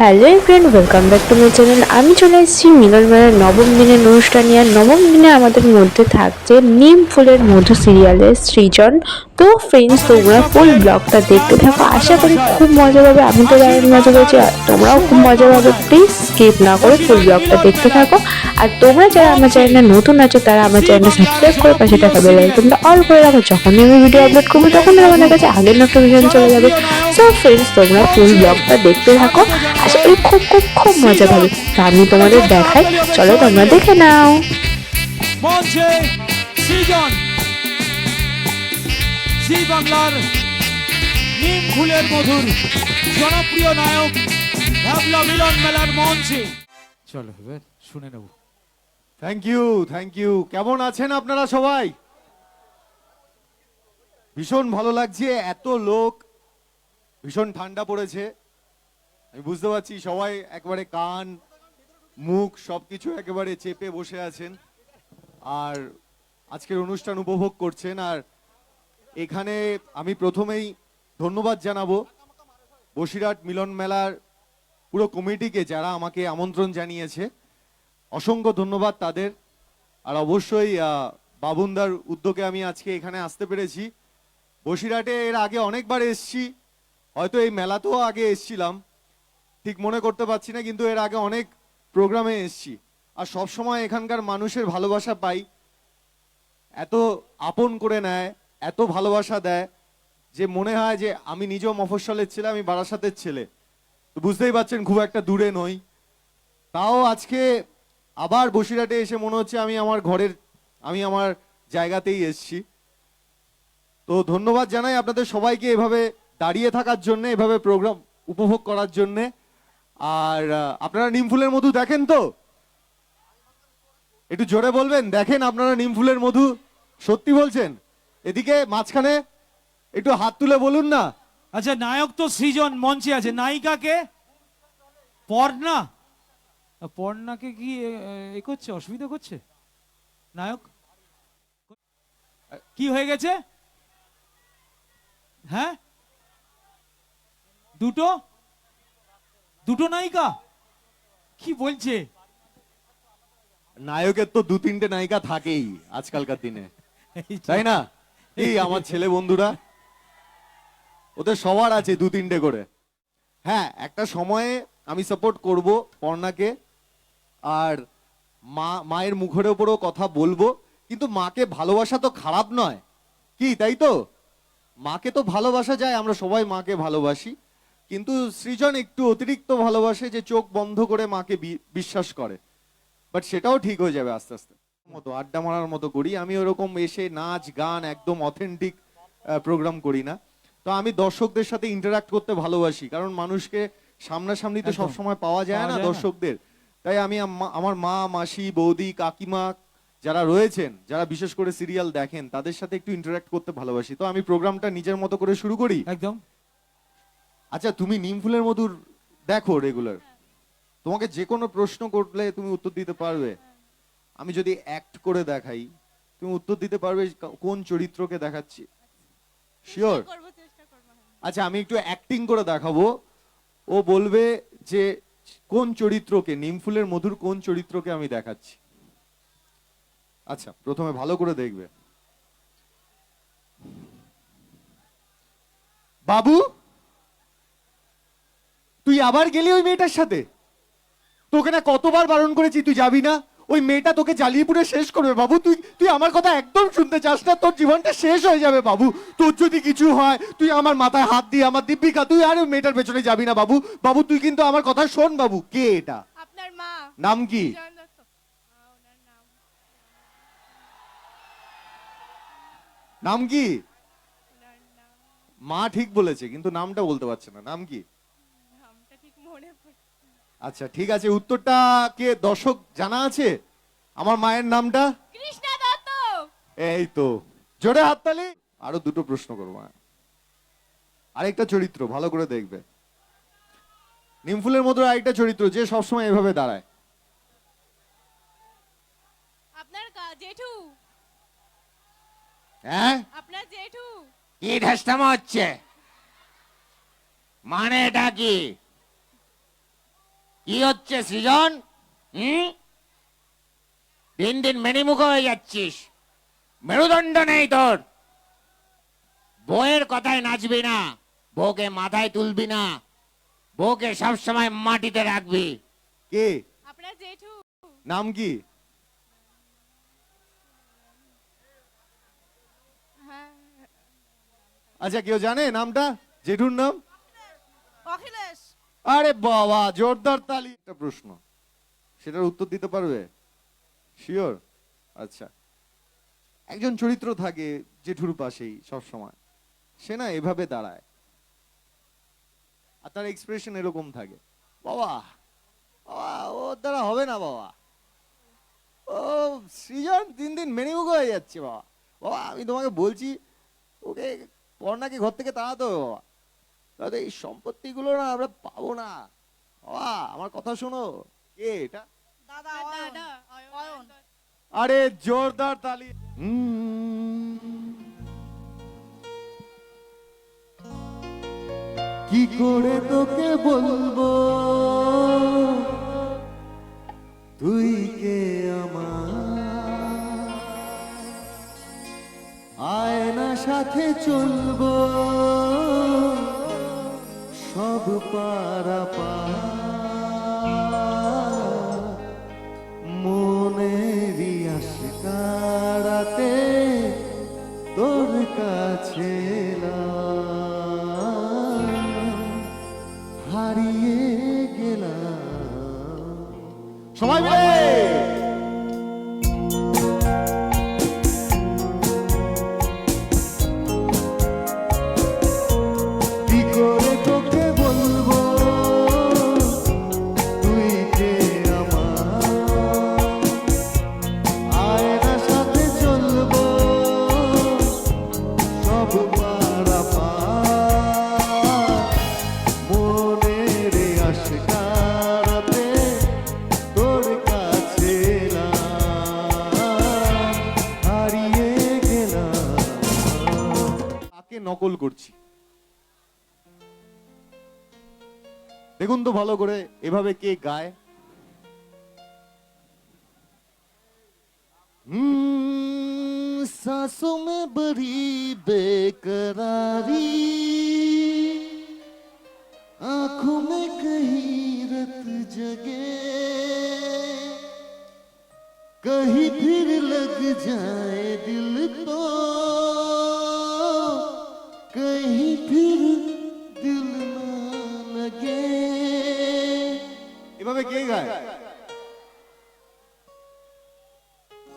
Hello friend welcome back to my channel আমি চলে এসেছি মিলন মেলার নবম দিনের অনুষ্ঠান আর নবম দিনে আমাদের মধ্যে থাকছে নিম ফুলের মধু সিরিয়ালের সৃজন তো ফ্রেন্ডস তোমরা ফুল ব্লগটা দেখতে থাকো। আশা করি খুব মজা পাবে, আমি তো দারুণ মজা পেয়েছি আর তোমরাও খুব মজা পাবে প্লিজ স্কিপ না করে ফুল ব্লগটা দেখতে থাকো। আর তোমরা যারা আমার চ্যানেলে নতুন আছো, তারা আমার চ্যানেলটা সাবস্ক্রাইব করে পাশে টাকা বেল আইকনটা অল করে রাখো। যখনই আমি ভিডিও আপলোড করব তখন আমাদের কাছে আগের নোটিফিকেশন চলে যাবে। সো ফ্রেন্ডস তোমরা ফুল ব্লগটা দেখতে থাকো। আশা করি খুব খুব খুব মজা পাবে। আমি তোমাদের দেখাই। চলো তোমরা দেখে নাও। মঞ্চে সৃজন। জি বাংলার নিম ফুলের মধুর জনপ্রিয় নায়ক ভাবলা মিলন মেলার মঞ্চে। চলো, এবার শুনে নেব। থ্যাংক ইউ থ্যাংক ইউ কেমন আছেন আপনারা সবাই? ভীষণ ভালো লাগছে, এত লোক, ভীষণ ঠান্ডা পড়েছে। আমি বুঝতে পারছি সবাই একবারে কান, মুখ সবকিছু একেবারে চেপে বসে আছেন। আর আজকের অনুষ্ঠান উপভোগ করছেন, আর এখানে আমি প্রথমেই ধন্যবাদ জানাব বসিরহাট মিলন মেলার পুরো কমিটিকে যারা আমাকে আমন্ত্রণ জানিয়েছে। অসংখ্য ধন্যবাদ তাদের। আর অবশ্যই বাবুনদার উদ্যোগে আমি আজকে এখানে আসতে পেরেছি। বসিরহাটে এর আগে অনেকবার এসছি, হয়তো এই মেলাতেও আগে এসছিলাম। ঠিক মনে করতে পারছি না, কিন্তু এর আগে অনেক প্রোগ্রামে এসছি। আর সব সময় এখানকার মানুষের ভালোবাসা পাই। এত আপন করে নেয়। এত ভালোবাসা দেয় যে মনে হয় যে আমি নিজেও মফস্বলের ছেলে, আমি বারাসাতের ছেলে। তো বুঝতেই পারছেন খুব একটা দূরে নই। তাও আজকে আবার বসিরহাটে এসে মনে হচ্ছে আমি আমার ঘরের, আমি আমার জায়গাতেই এসছি। তো ধন্যবাদ জানাই আপনাদের সবাইকে এভাবে দাঁড়িয়ে থাকার জন্য, এভাবে প্রোগ্রাম উপভোগ করার জন্য। আর আপনারা নিমফুলের মধু দেখেন তো? একটু জোরে বলবেন, দেখেন আপনারা নিমফুলের মধু সত্যি বলছেন? এদিকে মাঝখানে একটু হাত তুলে বলুন না। আচ্ছা নায়ক তো সৃজন মঞ্চে আছে। নায়িকাকে? পর্ণা? পর্ণাকে কি এ, এ করছে? অসুবিধা করছে? নায়ক? কি হয়ে গেছে? হ্যাঁ? দুটো? দুটো নায়িকা? কি বলছে? নায়কের তো দু তিনটে নায়িকা থাকেই আজকালকার দিনে। তাই না? এই আমার ছেলে বন্ধুরা, ওদের সবার আছে দু তিনটে করে। হ্যাঁ একটা সময়ে আমি সাপোর্ট করব পর্ণাকে, আর মা, মায়ের মুখের ওপরও কথা বলব, কিন্তু মাকে ভালোবাসা তো খারাপ নয়। কি, তাই তো? মাকে তো ভালোবাসা যায়, আমরা সবাই মাকে ভালোবাসি, কিন্তু সৃজন একটু অতিরিক্ত ভালোবাসে যে চোখ বন্ধ করে মাকে বিশ্বাস করে। বাট সেটাও ঠিক হয়ে যাবে আস্তে আস্তে। মতো আড্ডা মারার মতো করি। আমি ওরকম এসে নাচ গান একদম অথেন্টিক প্রোগ্রাম করি না। তো আমি দর্শকদের সাথে ইন্টারাক্ট করতে ভালোবাসি কারণ মানুষকে সামনাসামনি তো সবসময় পাওয়া যায় না দর্শকদের। তাই আমি আমার মা মাসি বৌদি কাকিমা যারা রয়েছেন যারা বিশেষ করে সিরিয়াল দেখেন তাদের সাথে একটু ইন্টারাক্ট করতে ভালোবাসি। তো আমি প্রোগ্রামটা নিজের মতো করে শুরু করি? একদম। আচ্ছা তুমি নিমফুলের মধুর দেখো রেগুলার তোমাকে যে কোনো প্রশ্ন করলে তুমি উত্তর দিতে পারবে। আমি যদি অ্যাক্ট করে দেখাই তুমি উত্তর দিতে পারবে কোন চরিত্রকে দেখাচ্ছি। শিওর আচ্ছা আমি একটু অ্যাক্টিং করে দেখাবো। ও বলবে যে কোন চরিত্রকে নিমফুলের মধুর কোন চরিত্রকে আমি দেখাচ্ছি? আচ্ছা প্রথমে ভালো করে দেখবে। বাবু তুই আবার গেলি ওই মেয়েটার সাথে? তোকে না কতবার বারণ করেছি তুই যাবি না? ওই মেয়েটা তোকে জ্বালিয়ে পুরো শেষ করবে বাবু। তুই তুই আমার কথা একদম শুনতে চাস না। তোর জীবনটা শেষ হয়ে যাবে বাবু। তোর যদি কিছু হয় তুই আমার মাথায় হাত দিয়ে আমার দিব্যিকা তুই আর ওই মেয়েটার পেছনে যাবি না বাবু। বাবু তুই কিন্তু আমার কথা শোন বাবু। কে এটা? আপনার মা। নাম কি? নাম কি? মা ঠিক বলেছে কিন্তু নামটা বলতে পারছে না। নাম কি? নামটা ঠিক মনে পড়ছে না। আচ্ছা ঠিক আছে উত্তরটা কে? দর্শক জানা আছে? আমার মায়ের নামটা? কৃষ্ণা দত্ত। এই তো জোরে হাততালি আরও দুটো প্রশ্ন করব হ্যাঁ। আরেকটা চরিত্র ভালো করে দেখবে। নিমফুলের মতো আরেকটা চরিত্র যে সবসময় এভাবে দাঁড়ায়। আপনার জেঠু। হ্যাঁ? আপনার জেঠু। কি ঢেস্টামো হচ্ছে মানে এটা কি? কি হচ্ছে সৃজন হুম? দিন দিন মেনিমুখ হয়ে যাচ্ছিস। মেরুদণ্ড নেই তোর। বউয়ের কথায় নাচবি না বউকে মাথায় তুলবি না বউকে সবসময় মাটিতে রাখবি। কে? আপনার জেঠু। নাম কি? হ্যাঁ। আচ্ছা কেউ জানে নামটা? জেঠুর নাম? অখিলেশ। আরে বাবা, জোরদার তালি। একটা প্রশ্ন, সেটার উত্তর দিতে পারবে? শিওর আচ্ছা। একজন চরিত্র থাকে জেঠুর পাশেই সবসময়, সে না এভাবে দাঁড়ায়। আর তার এক্সপ্রেশন এরকম থাকে। বাবা বাবা ওর দ্বারা হবে না বাবা। ও সৃজন দিন দিন মেনিমুখ হয়ে যাচ্ছে বাবা। বাবা, আমি তোমাকে বলছি, ওকে পর্ণাকে ঘর থেকে তাড়াতে বাবা। দাদা এই সম্পত্তিগুলো না আমরা পাবো না। বাবা আমার কথা শোনো। কে এটা? দাদা অয়ন। আরে জোরদার তালি। কি করে তোকে বলব? তুই কে আমার? আয়না সাথে চলবো। সব পারা পা আশকারাতে তোর কাছে হারিয়ে গেলাম। সবাই নকল করছি দেখুন তো ভালো করে এভাবে কে গায় हम्म, सांसों में बड़ी बेकरारी आंखों में कहीं रत जगे कहीं फिर लग जाए दिल तो এভাবে কে গায়?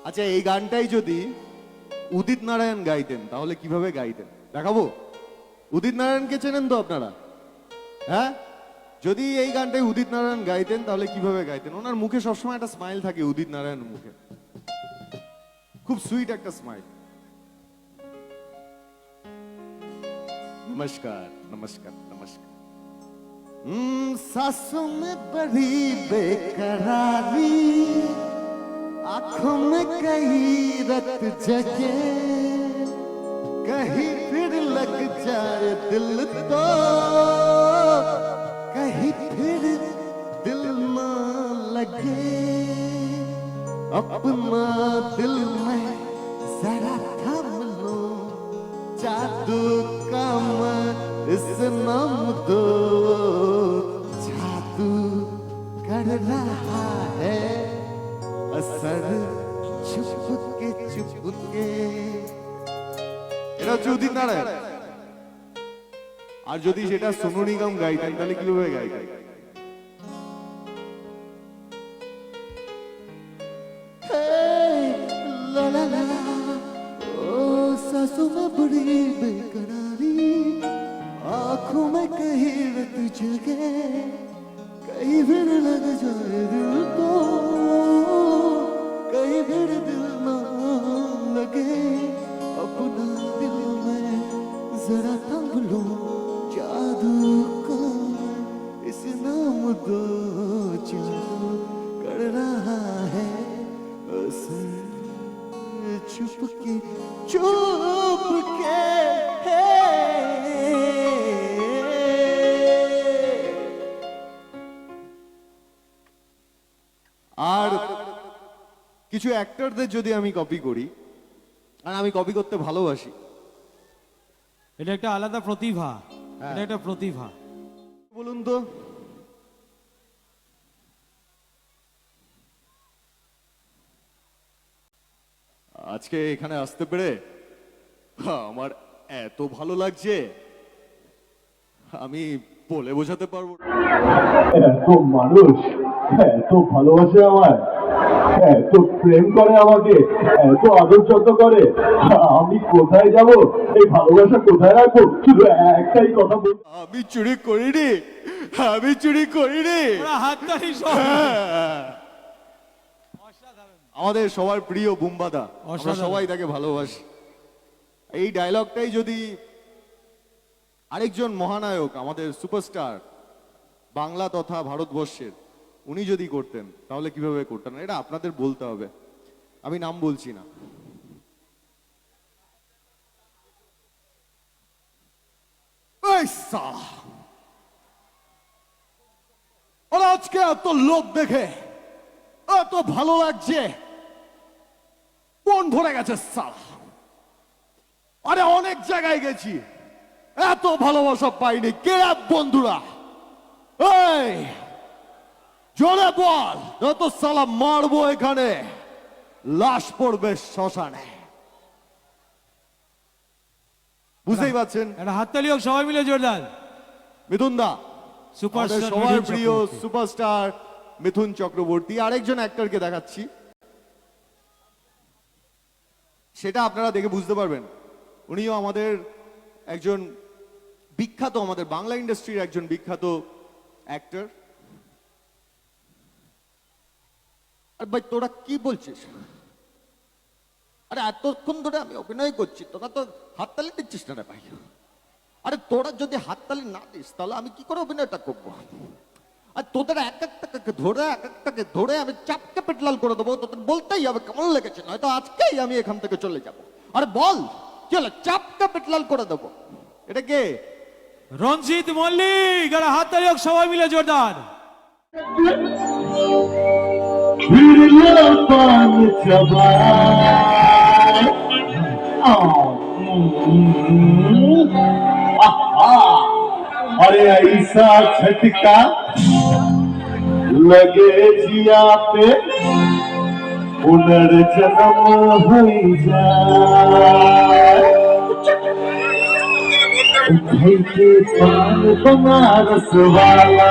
আচ্ছা এই গানটাই যদি উদিত নারায়ণ গাইতেন, তাহলে কীভাবে গাইতেন? দেখাবো? উদিত নারায়ণকে চেনেন তো আপনারা? হ্যাঁ? যদি এই গানটাই উদিত নারায়ণ গাইতেন, তাহলে কীভাবে গাইতেন? ওনার মুখে সবসময় একটা স্মাইল থাকে, উদিত নারায়ণ মুখে। খুব সুইট একটা স্মাইল নমস্কার নমস্কার। सांसों में बड़ी बेकरारी, आँखों में कहीं रत जगे। कहीं फिर लग जाए दिल तो कहीं फिर दिल ना लगे। अपना दिल में जरा थम लो, जादू का इस नाम दो जादू कर रहा है असर চুপকে চুপকে এটা হচ্ছে উদিত নারায়ণ আর যদি সেটা সোনু নিগম গাইতেন তাহলে কিভাবে গাইতেন जगे कहीं फिर लग जाए। কিছু অ্যাক্টরদের যদি আমি কপি করি আর আমি কপি করতে ভালোবাসি। এটা একটা আলাদা প্রতিভা। এটা একটা প্রতিভা। বলুন তো। আজকে এখানে আসতে পেরে আমার এত ভালো লাগছে আমি বলে বোঝাতে পারব না। এত মানুষ এত ভালোবাসে আমায়। এত প্রেম করে আমাকে এত আদর যত্ন করে। আমি কোথায় যাব? এই ভালোবাসা কোথায় রাখব? শুধু একটাই কথা বল। আমি চুরি করিনি আমি চুরি করিনি। হাততালি আমাদের সবার প্রিয় বুম্বাদা আমরা সবাই তাকে ভালোবাসি। এই ডায়লগটাই যদি আরেকজন মহানায়ক আমাদের সুপারস্টার বাংলা তথা ভারতবর্ষের উনি যদি করতেন, তাহলে কীভাবে করতেন? এটা আপনাদের বলতে হবে। আমি নাম বলছি না। আজকে এত লোক দেখে, এত ভালো লাগছে। কোন ধরে গেছে সালা আরে অনেক জায়গায় গেছি। এত ভালোবাসা পাইনি। কে বন্ধুরা? এই! জোরে বল। যত সালা মারবো এখানে লাশ পড়বে শ্মশানে। বুঝতেই পারছেন? একটা হাততালি হোক সবাই মিলে জোরদার। মিথুন দা সুপারস্টার সবার প্রিয় সুপারস্টার মিথুন চক্রবর্তী আরেকজন অ্যাক্টরকে দেখাচ্ছি। সেটা আপনারা দেখে বুঝতে পারবেন। উনিও আমাদের একজন বিখ্যাত আমাদের বাংলা ইন্ডাস্ট্রির একজন বিখ্যাত অ্যাক্টর। আর ভাই, তোরা কি বলছিস? আরে এতক্ষণ ধরে আমি অভিনয় করছি, তোরা তো হাততালি দিচ্ছিস না রে ভাই। আরে তোরা যদি হাততালি না দিস, তাহলে আমি কি করে অভিনয়টা করব? আর তোদের এক একটাকে ধরে, এক একটাকে ধরে আমি চাপকে পেটলাল করে দেবো, তোদের বলতেই হবে কেমন লেগেছে, নয়তো আজকেই আমি এখান থেকে চলে যাব। আরে বল, কি হলো, চাপকে পেটলাল করে দেবো? এটা কে? রঞ্জিত মল্লিক একটা হাততালি সবাই মিলে জোরদার। फिर पान चबाए अरे ऐसा झटका लगे जिया पे पुनर्जन्म हो जाए उठै के पान बनारस वाला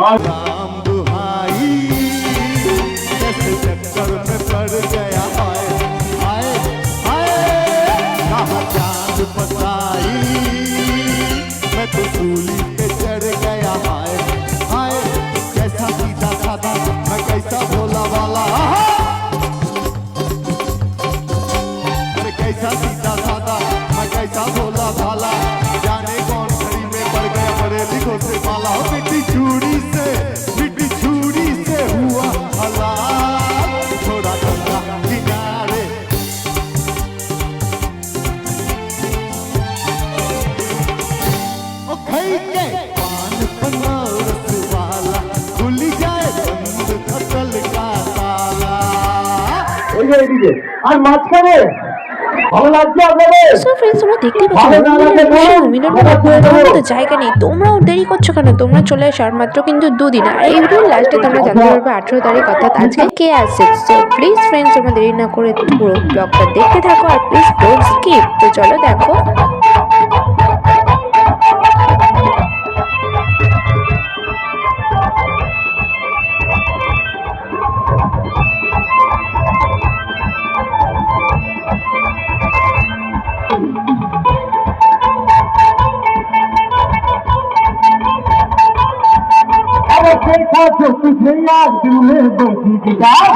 राम এদিকে আর মাঝখানে? ভালো লাগছে আপনাদের? সো ফ্রেন্ডস তোমরা দেখতেই পাচ্ছ ভালো না লাগলে বল। মিলন আবার করে দেবো। তো জায়গা নেই। তোমরাও দেরি করছ কেন? তোমরা চলে আসো আর মাত্র কিন্তু দুদিন। আর এই ভিডিওর লাস্টে তোমরা জানতে পারবে আঠেরো তারিখ অর্থাৎ আজকে কে আসছে সো প্লিজ ফ্রেন্ডস তোমরা দেরি না করে পুরো ব্লগটা দেখতে থাকো আর প্লিজ ডোন্ট স্কিপ তো চলো দেখো। जो बजी गिटार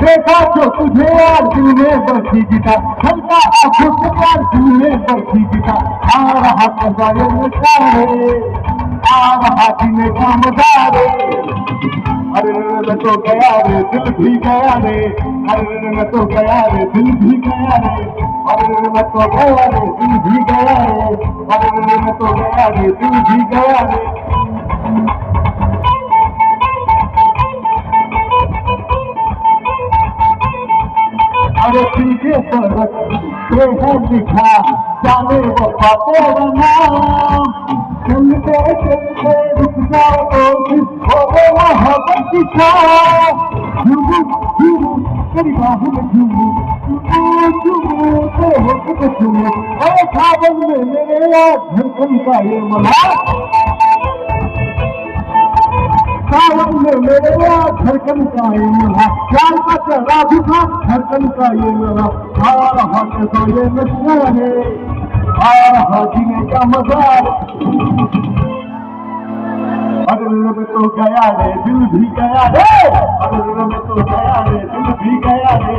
देखा जो तुझे यार दिल में बची गिटार चलता आंखों से यार दिल में बची गिटार आ रहा कजाए नशारे आ रहा जीने का मजारे अरे मैं तो गया रे दिल भी गया रे अरे मैं तो गया रे दिल भी गया रे अरे मैं तो गया रे दिल भी गया रे अरे मैं तो गया रे दिल भी गया रे अरे पीछे पर ये है लिखा जाने वफा तेरा नाम चलते चलते रुक जाओ तो फिर हो गए मोहब्बत की छाँव। झड़खना सावन में मेया झड़खन का मल्हा चार पक रा झरखण खां हेमला हा हा हा हा मज़ार अरे में तो गया रे दिल भी गया रे अरे में तो गया रे दिल भी गया रे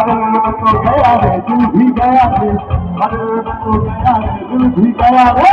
अरे में तो गया रे दिल भी गया रे अरे में तो गया रे दिल भी गया रे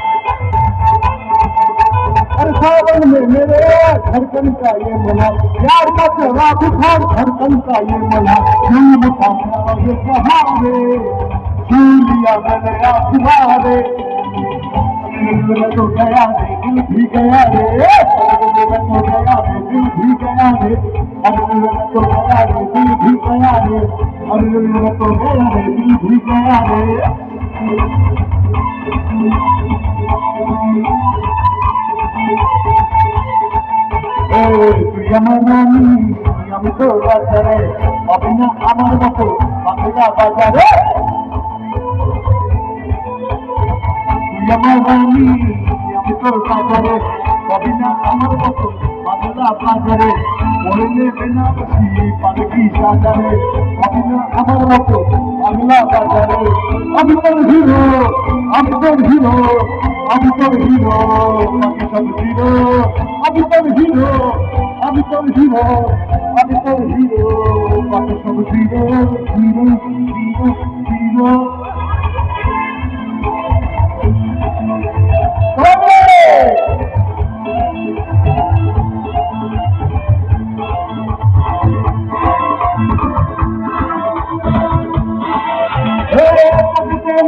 सावन में मेरे धड़कन का ये मना। यार का चला बुखार धड़कन का ये मना। झूम का ये सहारे लिया मैंने आसमारे तो गया दिल भी गया रे। तो गया दिल भी गया रे। अरे तो गया दिल भी गया रे। अरे तो गया दिल भी गया रे। তুই আমার তুই আমি তো বাজারে হবে না আমার মতো বাংলা বাজারে তুই আমার তুই আমি তোর বাজারে হবে না আমার মতো বাংলা বাজারে পড়ে নেবে না না মতো বাংলা বাজারে আমি তোর হিরো আমি তোর হিরো আমি তোর হিরো বাকি সব হিরো, আমি তোর হিরো, আমি তোর হিরো, আমি তোর হিরো বাকি সব হিরো হিরো হিরো হিরো।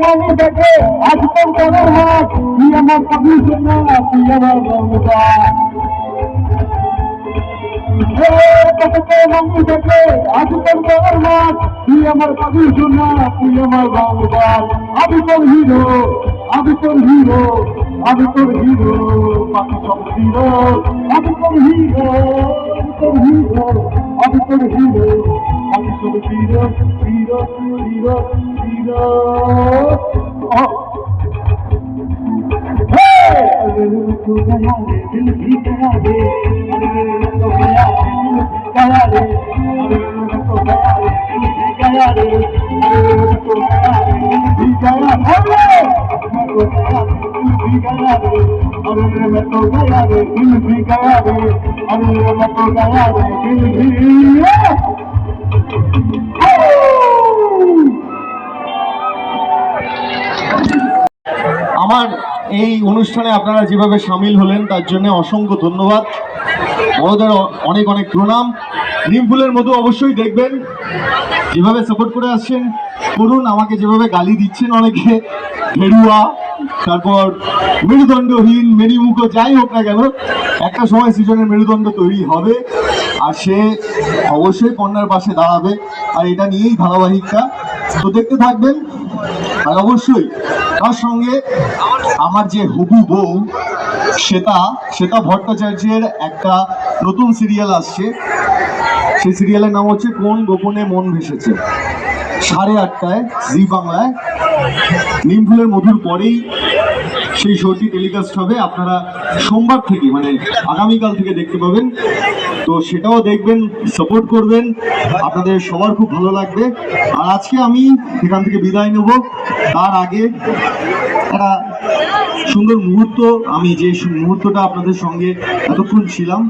মনে দেখে আজ তোর করার হাত তুই আমার কবি শোনা তুই আমার বাবা মনে দেখে আজ তোর করার হাত তুই আমার কবি শোনা তুই আমার বাবা আমি তোর হিরো আমি তোর হিরো আমি তোর হিরো, বাকি সব হিরো। আমি তোর হিরো আমি তোর হিরো আমি তোর হিরো, বাকি সব হিরো হিরো হিরো। गया रे दिल भी गया रे अरे तो गया रे दिल भी गया এই অনুষ্ঠানে আপনারা যেভাবে সামিল হলেন, তার জন্য অসংখ্য ধন্যবাদ। বড়দের অনেক অনেক প্রণাম। নিমফুলের মতো অবশ্যই দেখবেন। যেভাবে সাপোর্ট করে আসছেন, করুন। আমাকে যেভাবে গালি দিচ্ছেন অনেকে ভেড়ুয়া তারপর মেরুদণ্ডহীন, মেরিমুখো, যাই হোক না কেন, একটা সময় সিজনের মেরুদণ্ড তৈরি হবে। আর সে অবশ্যই কন্যার পাশে দাঁড়াবে। আর এটা নিয়েই ধারাবাহিকটা। তো দেখতে থাকবেন। আর অবশ্যই তার সঙ্গে আমার যে হবু বউ, শ্বেতা শ্বেতা ভট্টাচার্যের একটা নতুন সিরিয়াল আসছে। সেই সিরিয়ালের নাম হচ্ছে কোন গোপনে মন ভেসেছে। সাড়ে আটটায় জি বাংলায়। নিমফুলের মধুর পরেই সেই শোটি টেলিকাস্ট হবে। আপনারা সোমবার থেকে মানে আগামীকাল থেকে দেখতে পাবেন। তো সেটাও দেখবেন সাপোর্ট করবেন। আপনাদের সবার খুব ভালো লাগবে। আর আজকে আমি এখান থেকে বিদায় নেব। তার আগে একটা সুন্দর মুহূর্ত, আমি যে মুহূর্তটা আপনাদের সঙ্গে এতক্ষণ ছিলাম,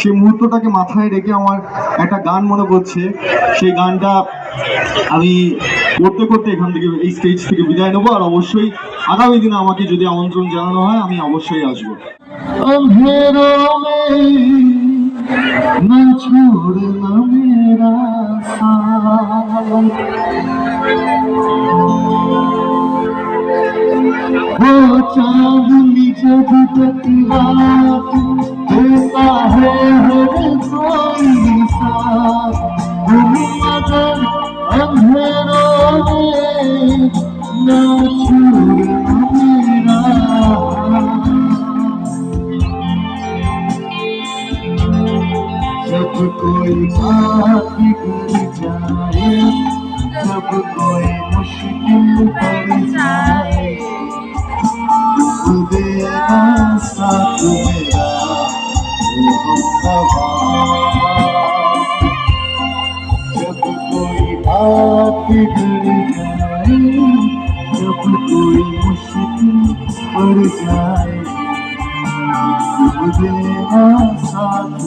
সেই মুহূর্তটাকে মাথায় রেখে আমার একটা গান মনে পড়ছে। সেই গানটা আমি করতে করতে এখান থেকে, এই স্টেজ থেকে বিদায় নেব। আর অবশ্যই আগামী দিনে আমাকে যদি আমন্ত্রণ জানানো হয়, আমি অবশ্যই আসব। अंधेरों में न छोड़ना मेरा साथ वो चांदनी जब तक रात देता है हर कोई साथ तुम अगर अंधेरों में न छोड़ना कोई बात बिगड़ जाए जब कोई मुश्किल पड़ जाए तू देना साथ मेरा वो हमदवा। जब कोई बात बिगड़ जाए जब कोई मुश्किल पड़ जाए देना साथ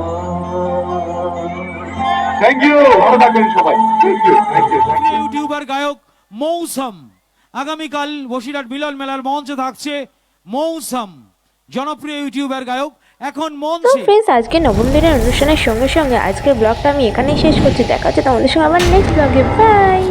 থ্যাংক ইউ ভালো থাকবেন সবাই। Thank you thank you YouTuber গায়ক মৌসম। আগামীকাল বসিরহাট মিলন মেলার মঞ্চে থাকছে মৌসম। জনপ্রিয় ইউটিউবার গায়ক এখন তো মঞ্চে ফ্রেন্ডস আজকে নবম দিনের অনুষ্ঠানের সঙ্গে সঙ্গে আজকের ব্লগটা আমি এখানেই শেষ করছি। দেখা হচ্ছে তোমাদের সঙ্গে আবার নেক্সট ব্লগে বাই